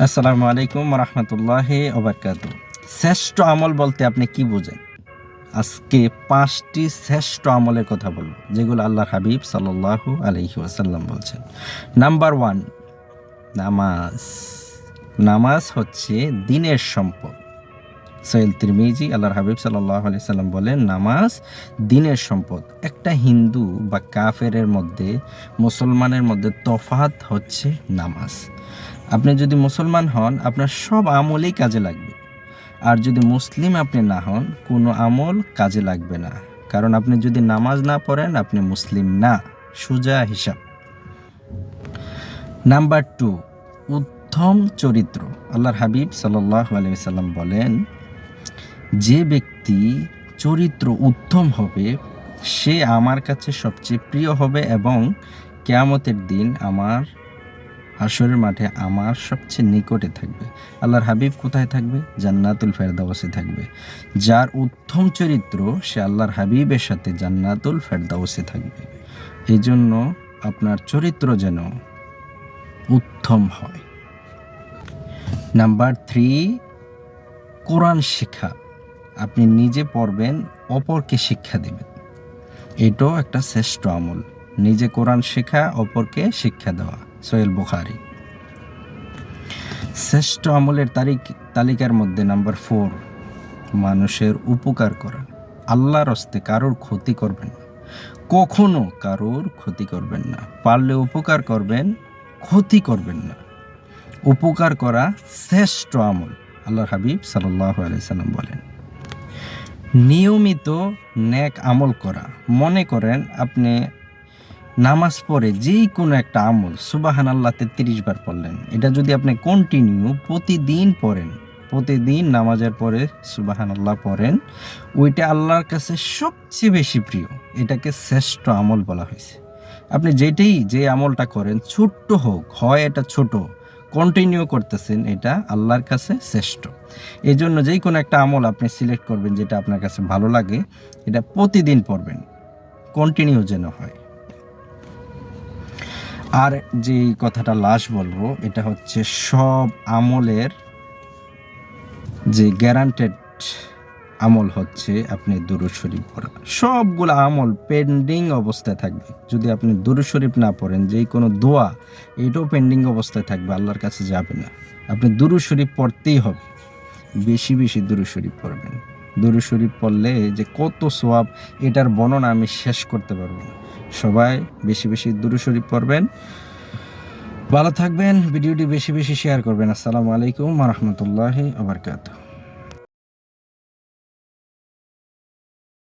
আসসালামু আলাইকুম রহমতুল্লাহ ওবরকাত। শ্রেষ্ঠ আমল বলতে আপনি কি বোঝেন? আজকে পাঁচটি শ্রেষ্ঠ আমলের কথা বলব, যেগুলো আল্লাহ হাবিব সাল্লাহ আলহি ওয়াসাল্লাম বলছেন। নাম্বার ওয়ান, নামাজ। নামাজ হচ্ছে দিনের সম্পদ। সৈল তিরমিজি, আল্লাহর হাবিব সাল্লাহ সাল্লাম বলেন, নামাজ দিনের সম্পদ। একটা হিন্দু বা কাফেরের মধ্যে, মুসলমানের মধ্যে তফাত হচ্ছে নামাজ। আপনি যদি মুসলমান হন, আপনার সব আমলেই কাজে লাগবে। আর যদি মুসলিম আপনি না হন, কোনো আমল কাজে লাগবে না। কারণ আপনি যদি নামাজ না পড়েন, আপনি মুসলিম না। সুজা হিসাব। নাম্বার টু, উত্তম চরিত্র। আল্লাহর হাবিব সাল্লাহ আলাইসাল্লাম বলেন যে ব্যক্তি চরিত্র উত্তম হবে, সে আমার কাছে সবচেয়ে প্রিয় হবে এবং কেয়ামতের দিন আমার হাসরের মাঠে আমার সবচেয়ে নিকটে থাকবে। আল্লাহর হাবিব কোথায় থাকবে? জান্নাতুল ফেরদাউসে থাকবে। যার উত্তম চরিত্র সে আল্লাহর হাবিবের সাথে জান্নাতুল ফেরদাউসে থাকবে। এই জন্য আপনার চরিত্র যেন উত্তম হয়। নাম্বার থ্রি, কোরআন শিক্ষা আপনি নিজে পড়বেন, অপরকে শিক্ষা দেবেন। এটাও একটা শ্রেষ্ঠ আমল। নিজে কোরআন শেখা, অপরকে শিক্ষা দেওয়া। সোহেল বুখারি। শ্রেষ্ঠ আমলের তারিখ, তালিকার মধ্যে নাম্বার ফোর, মানুষের উপকার করা। আল্লাহর হস্তে কারোর ক্ষতি করবেন না। কখনো কারোর ক্ষতি করবেন না। পারলে উপকার করবেন, ক্ষতি করবেন না। উপকার করা শ্রেষ্ঠ আমল। আল্লাহর হাবিব সাল্লাহ আলাইসাল্লাম বলেন। নিয়মিত ন্যাক আমল করা। মনে করেন আপনি নামাজ পড়ে যেই কোনো একটা আমল সুবাহান আল্লাহ তেত্রিশ বার পড়লেন। এটা যদি আপনি কন্টিনিউ প্রতিদিন পড়েন, প্রতিদিন নামাজের পরে সুবাহান আল্লাহ পড়েন, ওইটা আল্লাহর কাছে সবচেয়ে বেশি প্রিয়। এটাকে শ্রেষ্ঠ আমল বলা হয়েছে। আপনি যেটাই যে আমলটা করেন, ছোট্ট হোক, হয় এটা ছোট কন্টিনিউ করতেছেন, এটা আল্লাহর কাছে শ্রেষ্ঠ। এই জন্য যেই কোনো একটা আমল আপনি সিলেক্ট করবেন যেটা আপনার কাছে ভালো লাগে, এটা প্রতিদিন পড়বেন কন্টিনিউ যেন হয়। আর যে কথাটা লাশ বলব, এটা হচ্ছে সব আমলের যে গ্যারান্টেড আমল হচ্ছে আপনি দুরুদ শরীফ পড়া। সবগুলো আমল পেন্ডিং অবস্থায় থাকবে। যদি আপনি দুরুদ শরীফ না পড়েন, যেই কোনো দোয়া, এটাও পেন্ডিং অবস্থায় থাকবে, আল্লাহর কাছে যাবে না। আপনি দুরুদ শরীফ পড়তেই হবে। বেশি বেশি দুরুদ শরীফ পড়বেন। দুরুদ শরীফ পড়লে যে কত সোয়াব এটার বর্ণনা আমি শেষ করতে পারব না। সবাই বেশি বেশি দুরুদ শরীফ পড়বেন। ভালো থাকবেন। ভিডিওটি বেশি বেশি শেয়ার করবেন। আসসালামু আলাইকুম রহমতুল্লাহি আবরকাত